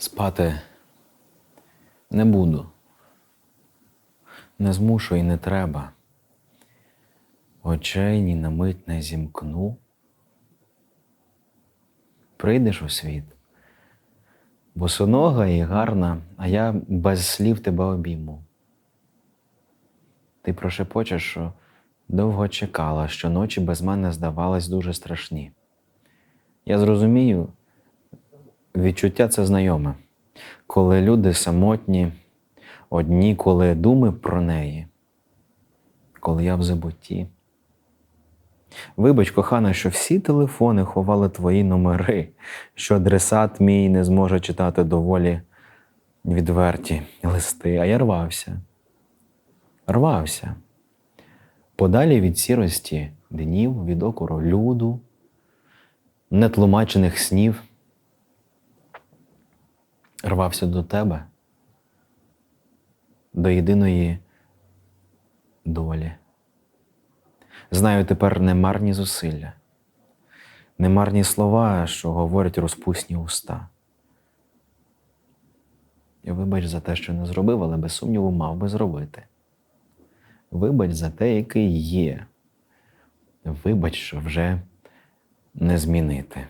Спати не буду. Не змушу і не треба. Очей ні на мить не зімкну. Прийдеш у світ, босонога і гарна, а я без слів тебе обійму. Ти прошепочеш, що довго чекала, що ночі без мене здавались дуже страшні. Я зрозумію, відчуття це знайоме, коли люди самотні, одні, коли думи про неї, коли я в забутті. Вибач, кохана, що всі телефони ховали твої номери, що адресат мій не зможе читати доволі відверті листи, а я рвався. Рвався. Подалі від сірості днів, від окору люду, нетлумачених снів. Рвався до тебе, до єдиної долі. Знаю тепер немарні зусилля, немарні слова, що говорять розпусні уста. І вибач за те, що не зробив, але без сумніву мав би зробити. Вибач за те, який є. Вибач, що вже не змінити.